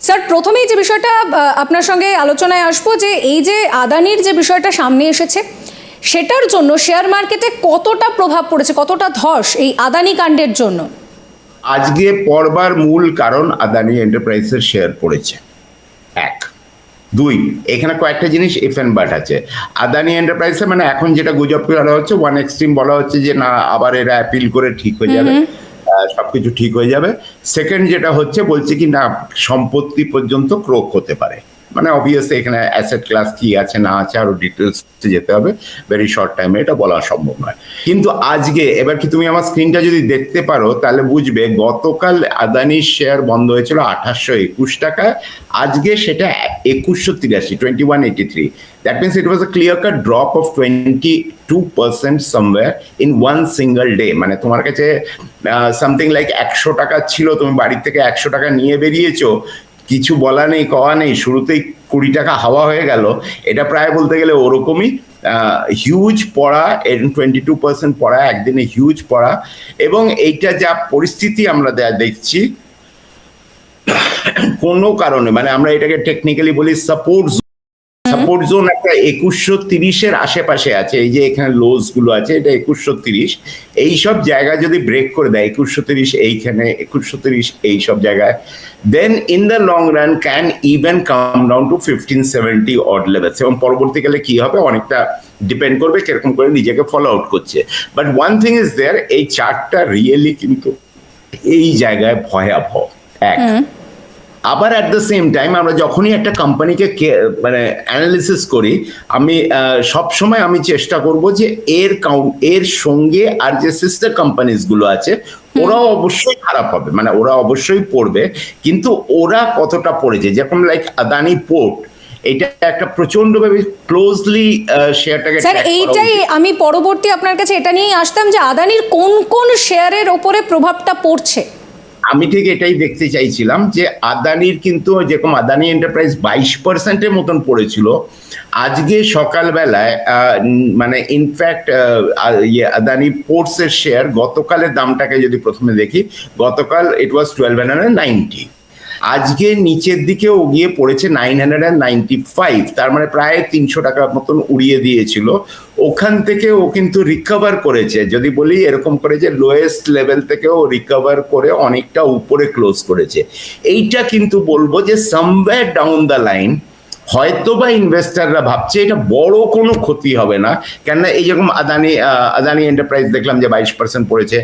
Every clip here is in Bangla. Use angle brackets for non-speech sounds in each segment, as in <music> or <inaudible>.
স্যার, প্রথমেই যে বিষয়টা আপনার সঙ্গে আলোচনায় আসব যে এই যে আদানির যে বিষয়টা সামনে এসেছে, সেটার জন্য শেয়ার মার্কেটে কতটা প্রভাব পড়েছে, কতটা ধস এই আদানি কাণ্ডের জন্য? আজকে পড়বার মূল কারণ আদানি এন্টারপ্রাইজের শেয়ার পড়েছে। দুই এখানে কয়েকটা জিনিস ইফ অ্যান্ড বাট আছে। আদানি এন্টারপ্রাইজে মানে এখন যেটা গুজব করা হচ্ছে ওয়ান এক্সট্রিম বলা হচ্ছে যে না আবার এরা অ্যাপিল করে ঠিক হয়ে যাবে। আহ, সবকিছু ঠিক হয়ে যাবে। সেকেন্ড যেটা হচ্ছে বলছে কি না সম্পত্তি পর্যন্ত ক্রোক হতে পারে। মানে অবভিয়াসলি এখানে অ্যাসেট ক্লাস কি আছে, না আছে, আরও ডিটেলস যেতে হবে। ভেরি শর্ট টাইমে এটা বলা সম্ভব নয়। কিন্তু আজকে, এবার কি তুমি আমার স্ক্রিনটা যদি দেখতে পারো, তাহলে বুঝবে গতকাল আদানির শেয়ার বন্ধ হয়েছিল আঠাশশো একুশ টাকায়। আজকে সেটা একুশশো তিরাশি twenty one eighty three that means it was a clear cut drop off twenty two percent somewhere in one single day মানে তোমার কাছে সামথিং লাইক একশো টাকা ছিল, তুমি বাড়ির থেকে একশো টাকা নিয়ে বেরিয়েছো। কিছু বলা নেই, কওয়া নেই, শুরুতেই কুড়ি টাকা হাওয়া হয়ে গেল। এটা প্রায় বলতে গেলে ওরকমই। হিউজ পড়া টোয়েন্টি টু পার্সেন্ট পড়া, একদিনে হিউজ পড়া। এবং এইটা যা পরিস্থিতি আমরা দেখছি, কোনো কারণে মানে আমরা এটাকে টেকনিক্যালি বলি সাপোর্ট সাপোর্ট জোন একটা একুশশো তিরিশের আশেপাশে আছে, এই যে এখানে লোজগুলো আছে, এটা একুশশো তিরিশ। এইসব জায়গা যদি ব্রেক করে দেয়, একুশশো তিরিশ এইখানে, একুশশো তিরিশ এইসব জায়গায় then in the long run can even come down to fifteen seventy odd levels এবং পরবর্তীকালে কি হবে? অনেকটা ডিপেন্ড করবে কীরকম করে নিজেকে ফলো আউট করছে। But one thing is there এই চার্টটা রিয়েলি কিন্তু এই জায়গায় ভয়াবহ। এক। আবার অ্যাট দ্য সেম টাইম আমরা যখনই একটা কোম্পানিকে মানে অ্যানালিসিস করি আমি সব সময় আমি চেষ্টা করব যে এর কাউন্ট এর সঙ্গে আর যে সিস্টার কোম্পানিজগুলো আছে ওরাও অবশ্যই খারাপ হবে। মানে ওরা অবশ্যই পড়বে কিন্তু ওরা কতটা পড়েছে? যেরকম লাইক আদানি পোর্ট এটা একটা প্রচন্ডভাবে ক্লোজলি শেয়ারটাকে স্যার এইটাই আমি পরবর্তী আপনার কাছে এটা নিয়েই আসতাম যে আদানির কোন কোন শেয়ারের ওপরে প্রভাবটা পড়ছে? আমি ঠিক এটাই দেখতে চাইছিলাম যে আদানির কিন্তু যেরকম আদানি এন্টারপ্রাইজ বাইশ পার্সেন্টের মতন পড়েছিল। আজকে সকালবেলায় মানে ইনফ্যাক্ট ইয়ে আদানি পোর্টসের শেয়ার গতকালের দামটাকে যদি প্রথমে দেখি, গতকাল ইট ওয়াজ টুয়েলভ নাইনটি আজকে নিচের দিকেও গিয়ে পড়েছে nine hundred and ninety five তার মানে প্রায় তিনশো টাকার মতন উড়িয়ে দিয়েছিল। ওখান থেকে ও কিন্তু রিকভার করেছে। যদি বলি, এরকম করে যে লোয়েস্ট লেভেল থেকে ও রিকভার করে অনেকটা উপরে ক্লোজ করেছে। এইটা কিন্তু বলব যে সামওয়্যার ডাউন দ্য লাইন হয়তো বা ইনভেস্টাররা ভাবছে এটা বড় কোনো ক্ষতি হবে না। কেননা এই যেরকম আদানি আদানি এন্টারপ্রাইজ দেখলাম যে বাইশ পার্সেন্ট পড়েছে।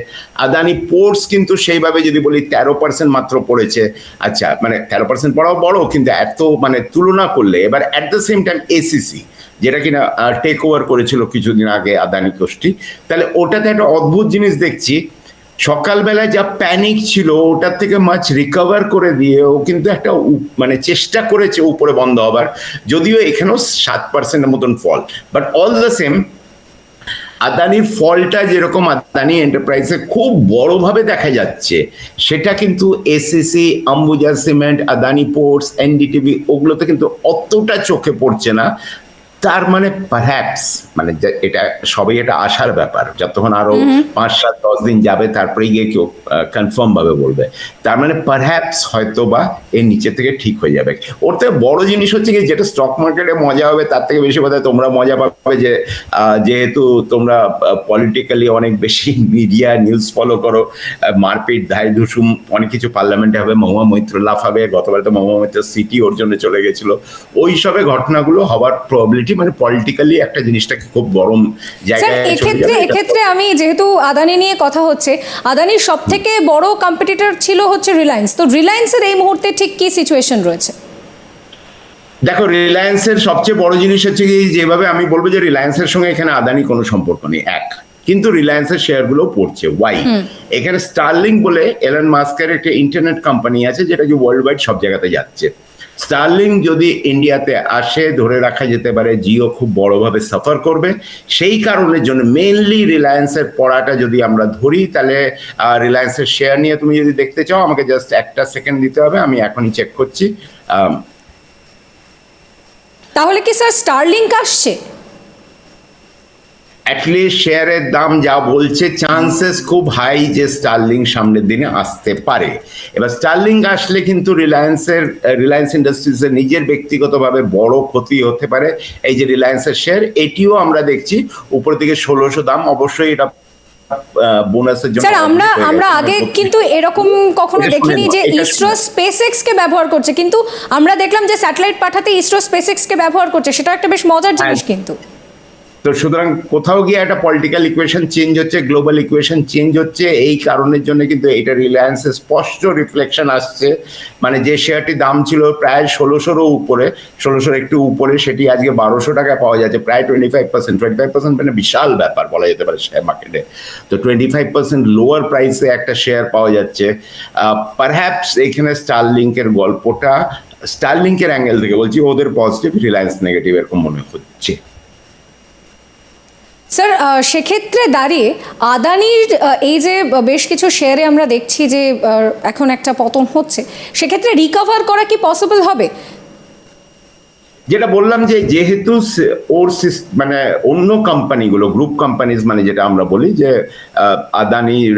আদানি পোর্টস কিন্তু সেইভাবে যদি বলি তেরো পার্সেন্ট মাত্র পড়েছে। আচ্ছা মানে তেরো পার্সেন্ট পড়াও বড়, কিন্তু এত মানে তুলনা করলে, এবার at the same time ACC যেটা কিনা টেক ওভার করেছিল কিছুদিন আগে আদানি গোষ্ঠী। তাহলে ওটাতে একটা অদ্ভুত জিনিস দেখছি সকালবেলায় যা প্যানিক ছিল, ওটার থেকে মাছ রিকভার করে দিয়ে ও কিন্তু একটা মানে চেষ্টা করেছে উপরে বন্ধ হবার। যদিও এখানেও সাত পার্সেন্টের মতন fall but all the same আদানির ফলটা যেরকম আদানি এন্টারপ্রাইজে খুব বড়ভাবে দেখা যাচ্ছে, সেটা কিন্তু ACC Ambuja cement Adani ports NDTV ওগুলোতে কিন্তু অতটা চোখে পড়ছে না। তার মানে পারহ্যাপস মানে এটা সবই এটা আশার ব্যাপার। যতক্ষণ আরও পাঁচ সাত দশ দিন যাবে তারপরে গিয়ে কেউ কনফার্ম ভাবে বলবে। তার মানে পারহ্যাপস হয়তো বা এর নিচে থেকে ঠিক হয়ে যাবে। ওর থেকে বড় জিনিস হচ্ছে কি যেটা স্টক মার্কেটে মজা হবে তার থেকে বেশি বোধহয় তোমরা মজা পাবে যে যেহেতু তোমরা পলিটিক্যালি অনেক বেশি মিডিয়া নিউজ ফলো করো মারপিট ধাই ধুসুম অনেক কিছু পার্লামেন্টে হবে মহুয়া মৈত্র লাফাবে গতবার তো মহুয়া মৈত্র সিটি ওর জন্য চলে গেছিল। ওই সবে ঘটনাগুলো হবার প্রবাবিলিটি মানে পলিটিক্যালি একটা জিনিসটাকে খুব গরম জায়গায় এক্ষেত্রে এক্ষেত্রে আমি যেহেতু আদানি নিয়ে কথা হচ্ছে আদানির সব থেকে বড় কম্পিটিটর ছিল হচ্ছে রিলায়েন্স তো রিলায়েন্সের এই মুহূর্তে ঠিক কি সিচুয়েশন রয়েছে? দেখো রিলায়েন্সের সবচেয়ে বড় জিনিস হচ্ছে কি যেভাবে আমি বলব যে রিলায়েন্সের সঙ্গে এখানে আদানি কোনো সম্পর্ক নেই এক। কিন্তু রিলায়েন্সের শেয়ারগুলো পড়ছে। ওয়াই এখানে স্টারলিং বলে এলন মাস্কের একটা ইন্টারনেট কোম্পানি আছে যেটা কি ওয়ার্ল্ড ওয়াইড সব জায়গাতে যাচ্ছে। স্টারলিং যদি ইন্ডিয়াতে আসে, ধরে রাখা যেতে পারে, জিও খুব বড়ভাবে সাফার করবে। সেই কারণের জন্য মেনলি রিলায়েন্সের পড়াটা যদি আমরা ধরি, তাহলে রিলায়েন্সের শেয়ার নিয়ে তুমি যদি দেখতে চাও, আমাকে জাস্ট একটা সেকেন্ড দিতে হবে, আমি এখনই চেক করছি। তাহলে কি স্যার স্টার্লিং আসছে? অ্যাটলিস্ট শেয়ারের দাম যা বলছে চান্সেস খুব হাই যে স্টার্লিং সামনের দিনে আসতে পারে। এবার স্টার্লিং আসলে কিন্তু রিলায়েন্সের রিলায়েন্স ইন্ডাস্ট্রিজের নিজের ব্যক্তিগতভাবে বড় ক্ষতি হতে পারে। এই যে রিলায়েন্সের শেয়ার এটিও আমরা দেখছি। উপর দিকে ষোলোশো দাম অবশ্যই এটা বোনাসের জন্য স্যার আমরা আমরা আগে কিন্তু এরকম কখনো দেখিনি যে ইসরো স্পেসএক্স কে ব্যবহার করছে। কিন্তু আমরা দেখলাম যে স্যাটেলাইট পাঠাতে ইসরো স্পেসএক্স কে ব্যবহার করছে। সেটা একটা বেশ মজার জিনিস। কিন্তু। তো সুতরাং কোথাও গিয়ে একটা পলিটিক্যাল ইকুয়েশন চেঞ্জ হচ্ছে গ্লোবাল ইকুয়েশন চেঞ্জ হচ্ছে, এই কারণের জন্য কিন্তু এটা রিলায়েন্সের স্পষ্ট রিফ্লেকশন আসছে। মানে যে শেয়ারটির দাম ছিল প্রায় ষোলোশোরও উপরে, ষোলোশোর একটু উপরে, সেটি আজকে বারোশো টাকায় পাওয়া যাচ্ছে, প্রায় twenty five percent twenty five percent মানে বিশাল ব্যাপার বলা যেতে পারে শেয়ার মার্কেটে তো টোয়েন্টি ফাইভ পার্সেন্ট লোয়ার প্রাইসে একটা শেয়ার পাওয়া যাচ্ছে। পারহ্যাপস এখানে স্টারলিংকের গল্পটা স্টার স্টারলিংকের অ্যাঙ্গেল থেকে বলছি, ওদের পজিটিভ রিলায়েন্স নেগেটিভ এরকম মনে হচ্ছে। স্যার সেক্ষেত্রে দাঁড়িয়ে আদানির এই যে বেশ কিছু শেয়ারে আমরা দেখছি যে এখন একটা পতন হচ্ছে, সেক্ষেত্রে রিকভার করা কি পসিবল হবে? যেটা বললাম যে, যেহেতু ওর মানে অন্য কোম্পানিগুলো গ্রুপ কোম্পানিজ মানে যেটা আমরা বলি যে আদানির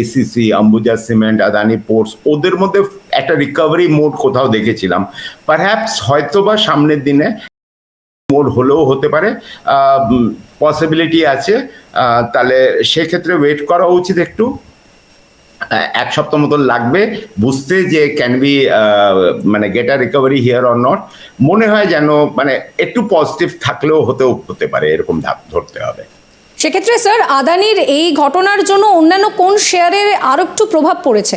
ACC Ambuja cement Adani ports ওদের মধ্যে একটা রিকভারি মোড কোথাও দেখেছিলাম। পারহ্যাপস হয়তোবা সামনের দিনে মোড হলেও হতে পারে পসিবিলিটি আছে তাহলে সেক্ষেত্রে ওয়েট করা উচিত একটু। এক সপ্তাহ মতন লাগবে বুঝতে যে ক্যান বি মানে get a recovery here or not মনে হয় যেন মানে একটু পজিটিভ থাকলেও হতেও হতে পারে এরকম ধাপ ধরতে হবে। সেক্ষেত্রে স্যার আদানির এই ঘটনার জন্য অন্যান্য কোন শেয়ারের আরও একটু প্রভাব পড়েছে?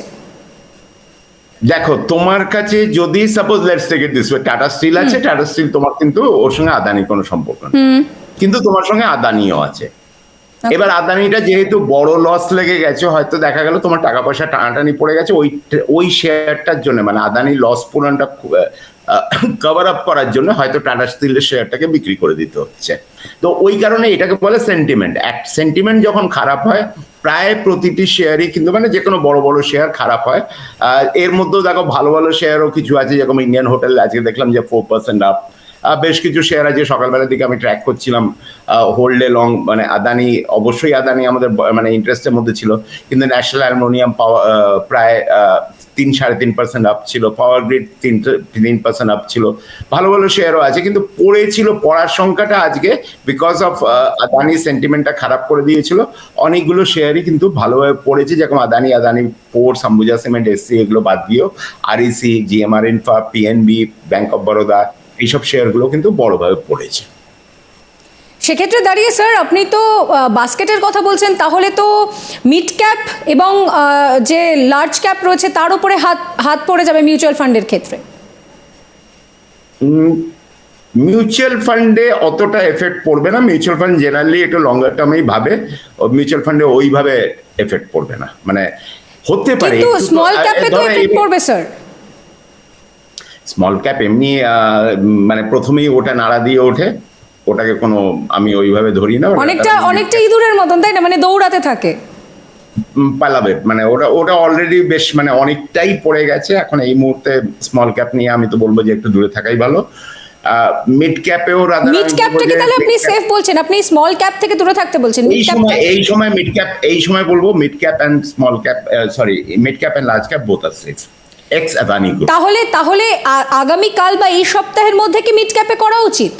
দেখো তোমার কাছে যদি suppose let's take it this Tata steel আছে টাটা স্টিল তোমার কিন্তু ওর সঙ্গে আদানির কোনো সম্পর্ক নেই। কিন্তু তোমার সঙ্গে আদানিও আছে। এবার আদানিটা যেহেতু বড় লস লেগে গেছে হয়তো দেখা গেল তোমার টাকা পয়সা টানাটানি পড়ে গেছে ওই ওই শেয়ারটার জন্য মানে আদানি লস পূরণটা কভার আপ <coughs> করার জন্য হয়তো টাটা স্টিলের শেয়ারটাকে বিক্রি করে দিতে হচ্ছে। তো ওই কারণে এটাকে বলে সেন্টিমেন্ট এক সেন্টিমেন্ট যখন খারাপ হয় প্রায় প্রতিটি শেয়ারই কিন্তু মানে যে কোনো বড় বড় শেয়ার খারাপ হয়। আহ, এর মধ্যেও দেখো ভালো ভালো শেয়ারও কিছু আছে যেরকম ইন্ডিয়ান হোটেল আজকে দেখলাম যে ফোর পার্সেন্ট আপ বেশ কিছু শেয়ার আছে। সকালবেলার দিকে আমি ট্র্যাক করছিলাম হোল্ডে লং মানে আদানি, অবশ্যই আদানি আমাদের মানে ইন্টারেস্টের মধ্যে ছিল। কিন্তু ন্যাশনাল অ্যালমোনিয়াম পাওয়ার প্রায় তিন সাড়ে তিন পার্সেন্ট আপ ছিল। পাওয়ার গ্রিড তিন তিন পার্সেন্ট আপ ছিল। ভালো ভালো শেয়ারও আছে, কিন্তু পড়েছিল, পড়ার সংখ্যাটা আজকে বিকজ অফ আদানি সেন্টিমেন্টটা খারাপ করে দিয়েছিল। অনেকগুলো শেয়ারই কিন্তু ভালোভাবে পড়েছে, যেরকম Adani Adani ports Ambuja cement ACC এগুলো বাদ দিয়েও। REC GMR infra PNB bank of Baroda এইসব শেয়ারগুলো কিন্তু বড়ভাবে পড়েছে। সেক্ষেত্রে দাঁড়িয়ে স্যার আপনি তো বাস্কেটের কথা বলছেন তাহলে তো মিড ক্যাপ এবং যে লার্জ ক্যাপ রয়েছে তার উপরে হাত হাত পড়ে যাবে মিউচুয়াল ফান্ডের ক্ষেত্রে। মিউচুয়াল ফান্ডে অতটা এফেক্ট পড়বে না। মিউচুয়াল ফান্ড জেনারেলি একটু লঙ্গার টার্মেই ভাবে মিউচুয়াল ফান্ডে ওইভাবে এফেক্ট পড়বে না। মানে হতে পারে কিন্তু স্মল ক্যাপে তো এফেক্ট পড়বে স্যার। স্মল ক্যাপ এমনি মানে প্রথমেই ওটা নাড়া দিয়ে ওঠে। ওটাকে কোনো আমি ওইভাবে ধরি না অনেকটা অনেকটা ইঁদুরের মতন তাই না? মানে দৌড়াতে থাকে। পালাবে মানে ওটা ওটা অলরেডি বেশ মানে অনেকটাই পড়ে গেছে। এখন এই মুহূর্তে স্মল ক্যাপ নিয়ে আমি তো বলব যে একটু দূরে থাকাই ভালো। মিড ক্যাপেও মিড ক্যাপ থেকে তাহলে আপনি সেফ বলছেন। আপনি স্মল ক্যাপ থেকে দূরে থাকতে বলছেন। এই মিড ক্যাপ সময় এই সময় মিড ক্যাপ এই সময় বলব mid cap and small cap sorry mid cap and large cap both R safe ex Adani group তাহলে তাহলে আগামী কাল বা এই সপ্তাহের মধ্যে কি মিড ক্যাপে করা উচিত?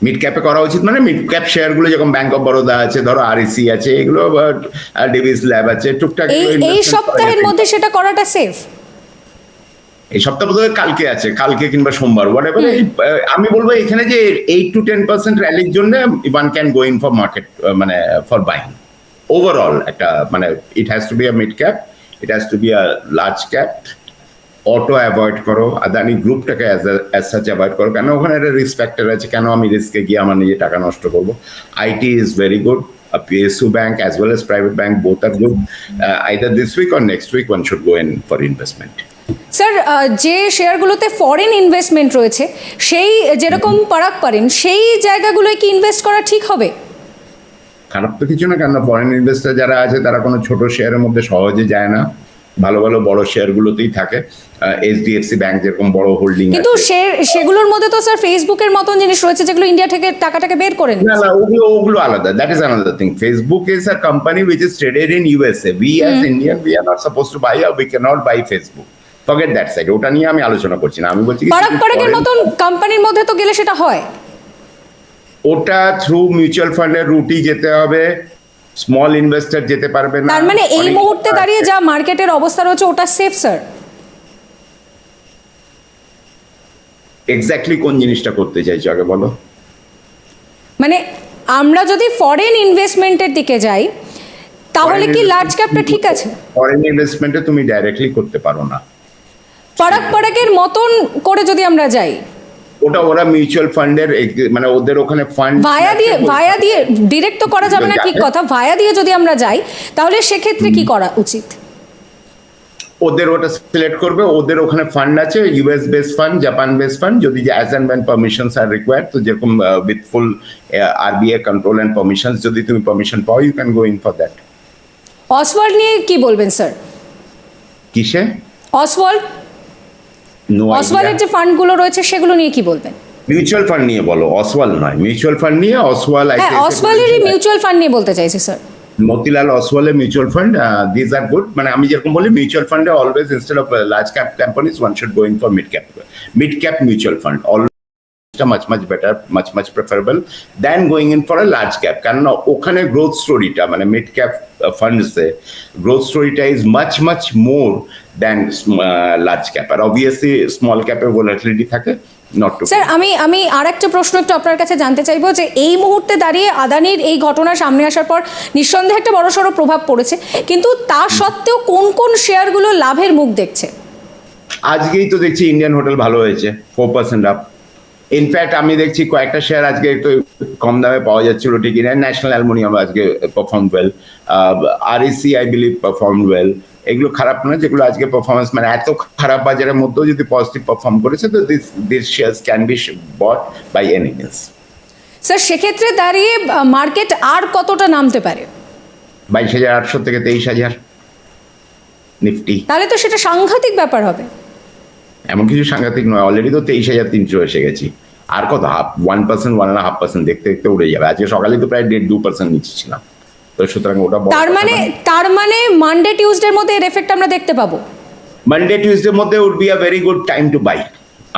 মিড ক্যাপে করা উচিত মানে মিড ক্যাপ শেয়ারগুলো যেরকম ব্যাংক অফ বরোদা আছে ধরো আরইসি আছে এগুলো ডিভিস ল্যাব আছে টুকটাক এই সপ্তাহের মধ্যে সেটা করাটা সেফ এই সপ্তাহ বোধহয় কালকে আছে কালকে কিংবা সোমবার হোয়াট এভার আমি বলব এখানে যে এইট টু টেন পার্সেন্ট র্যালির জন্য one can go in for market মানে ফর বাইং ওভারঅল একটা মানে it has to be a mid cap it has to be a large cap auto avoid করো আদানি গ্রুপটাকে অ্যাজ সাচ অ্যাভয়েড করো কেন ওখানে একটা রিস্ক ফ্যাক্টর আছে কেন আমি রিস্কে গিয়ে আমার নিজে টাকা নষ্ট করব IT is very good PSU bank as well as private bank both are good. Uh, either this week or next week, one should go in for investment. Sir ah, যে শেয়ারগুলোতে ফরেন ইনভেস্টমেন্ট রয়েছে সেই যেরকম পারাক পারেন সেই জায়গাগুলোয় কি ইনভেস্ট করা ঠিক হবে? খারাপ তো কিছু না কেন ফরেন ইনভেস্টার যারা আছে তারা কোনো ছোট শেয়ারের মধ্যে সহজে যায় না। ভালো ভালো বড় শেয়ারগুলোতেই থাকে। এইচডিএফসি ব্যাংক যেরকম বড় হোল্ডিং কিন্তু সেগুলোর মধ্যে তো স্যার ফেসবুকের মতন জিনিস রয়েছে যেগুলো ইন্ডিয়া থেকে টাকাটাকে বের করে না না ওগুলো ওগুলো আলাদা। That is another thing Facebook is a company which is traded in USA we as Indian we are not suppose to buy we can not buy Facebook forget that side ওটা নিয়ে আমি আলোচনা করছি না। আমি বলছি কি পারাক পারাকের মতন কোম্পানির মধ্যে তো গেলে সেটা হয়। ওটা থ্রু মিউচুয়াল ফান্ডের রুটি যেতে হবে। স্মল ইনভেস্টর যেতে পারবে না। তার মানে এই মুহূর্তে দাঁড়িয়ে যা মার্কেটের অবস্থা রয়েছে ওটা সেফ স্যার এক্স্যাক্টলি কোন জিনিসটা করতে চাইছো আগে বলো। মানে আমরা যদি ফরেন ইনভেস্টমেন্টের দিকে যাই তাহলে কি লার্জ ক্যাপটা ঠিক আছে? ফরেন ইনভেস্টমেন্টে তুমি ডাইরেক্টলি করতে পারো না। পারাক পারাকের মতন করে যদি আমরা যাই ওটা ওরা মিউচুয়াল ফান্ডের মানে ওদের ওখানে ফান্ড ভায়া দিয়ে ভায়া দিয়ে ডিরেক্ট তো করা যাবে না ঠিক কথা। ভায়া দিয়ে যদি আমরা যাই তাহলে সেক্ষেত্রে কি করা উচিত? ওদের ওটা সিলেক্ট করবে ওদের ওখানে ফান্ড আছে US base fund Japan base fund যদি as and when permissions are required তো যেরকম with full RBI control and permissions যদি তুমি পারমিশন পাও you can go in for that Oswal নিয়ে কি বলবেন স্যার কিসে? অসওয়াল্ড অসওয়ালের যে ফান্ডগুলো রয়েছে সেগুলো নিয়ে কি বলবেন? মিউচুয়াল ফান্ড নিয়ে বলো অসওয়াল নয়। মিউচুয়াল ফান্ড নিয়ে অসওয়াল হ্যাঁ অসওয়ালেরই মিউচুয়াল ফান্ড নিয়ে বলতে চাইছি sir Motilal অসওয়ালের mutual fund this are good মানে আমি যেরকম বলি মিউচুয়াল ফান্ডে always instead of large cap companies one should going for mid cap mid cap mutual fund always much much better much much preferable than going in for a large cap কারণ ওখানে গ্রোথ স্টোরিটা মানে মিড ক্যাপ ফান্ডসে গ্রোথ স্টোরিটা is much much more than large cap R obviously small ক্যাপে ভোলাটিলিটি থাকে স্যার আমি আমি আর একটা প্রশ্ন একটু আপনার কাছে জানতে চাইব যে এই মুহূর্তে দাঁড়িয়ে আদানির এই ঘটনা সামনে আসার পর নিঃসন্দেহে একটা বড়সড় প্রভাব পড়েছে। কিন্তু তা সত্ত্বেও কোন কোন শেয়ারগুলো লাভের মুখ দেখছে? আজকেই তো দেখছি ইন্ডিয়ান হোটেল ভালো হয়েছে ফোর পার্সেন্ট আপ ইনফ্যাক্ট আমি দেখছি কয়েকটা শেয়ার আজকে একটু কম দামে পাওয়া যাচ্ছিল ঠিকই না ন্যাশনাল অ্যালমোনিয়াম আজকে perform well REC I believe perform well এগুলো খারাপ নয় যেগুলো আজকে পারফরমেন্স মানে এত খারাপ বাজারের মধ্যেও যদি পজিটিভ পারফর্ম করেছে তো this this shares can be bought by any means sir সেক্ষেত্রে দাঁড়িয়ে মার্কেট আর কতটা নামতে পারে? বাইশ হাজার আটশো থেকে তেইশ হাজার নিফটি। তাহলে তো সেটা সাংঘাতিক ব্যাপার হবে। এমন কিছু সাংঘাতিক নয় অলরেডি তো তেইশ হাজার তিনশো এসে গেছি। আর কত? Half one percent one and half percent দেখতে দেখতে উড়ে যাবে। আজকে সকালে তো প্রায় দেড় দু পার্সেন্ট নিচে ছিলাম। তো সুতরাং ওটা তার মানে তার মানে মানডে টিউসডের মধ্যে এর এফেক্ট আমরা দেখতে পাবো। মানডে টিউসডে মধ্যে would be a very good time to buy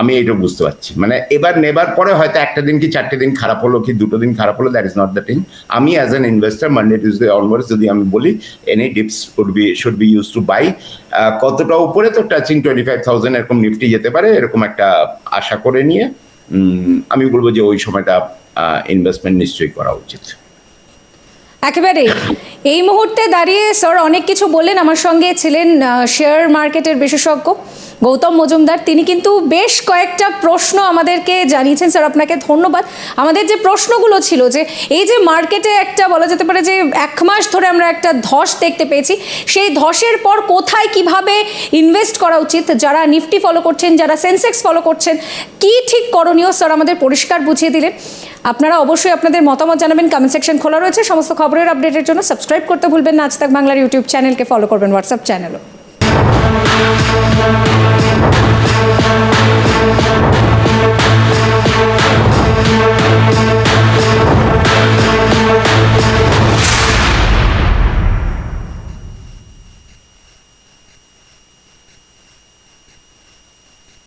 আমি এটা বুঝতে পারছি। মানে এবার নেবার পরে হয়তো একটা দিন কি চারটে দিন খারাপ হলো কি দুটো দিন খারাপ হলো that is not the thing আমি as an investor Monday Tuesday onwards যদি আমি বলি any tips would be should be use to buy কতটা উপরে তো টাচিং টোয়েন্টি ফাইভ থাউজেন্ড এরকম নিফটি যেতে পারে এরকম একটা আশা করে নিয়ে। আমি বলব যে ওই সময়টা ইনভেস্টমেন্ট নিশ্চয়ই করা উচিত। একেবারে। এই মুহূর্তে দাঁড়িয়ে স্যার অনেক কিছু বললেন। আমার সঙ্গে ছিলেন শেয়ার মার্কেটের বিশেষজ্ঞ। গৌতম মজুমদার, তিনি কিন্তু বেশ কয়েকটা প্রশ্ন আমাদেরকে জানিয়েছেন। স্যার, আপনাকে ধন্যবাদ। আমাদের যে প্রশ্নগুলো ছিল যে, এই যে মার্কেটে একটা বলা যেতে পারে যে, এক মাস ধরে আমরা একটা ধস দেখতে পেয়েছি, সেই ধসের পর কোথায় কীভাবে ইনভেস্ট করা উচিত? যারা নিফটি ফলো করছেন, যারা সেন্সেক্স ফলো করছেন, কি ঠিক করণীয়? স্যার, আমাদের পরিষ্কার বুঝিয়ে দিলেন। আপনারা অবশ্যই আপনাদের মতামত জানাবেন। কমেন্ট সেকশন খোলা রয়েছে। সমস্ত খবরের আপডেটের জন্য সাবস্ক্রাইব করতে ভুলবেন না। আজ তাক বাংলার ইউটিউব চ্যানেলকে ফলো করবেন। WhatsApp চ্যানেলও We'll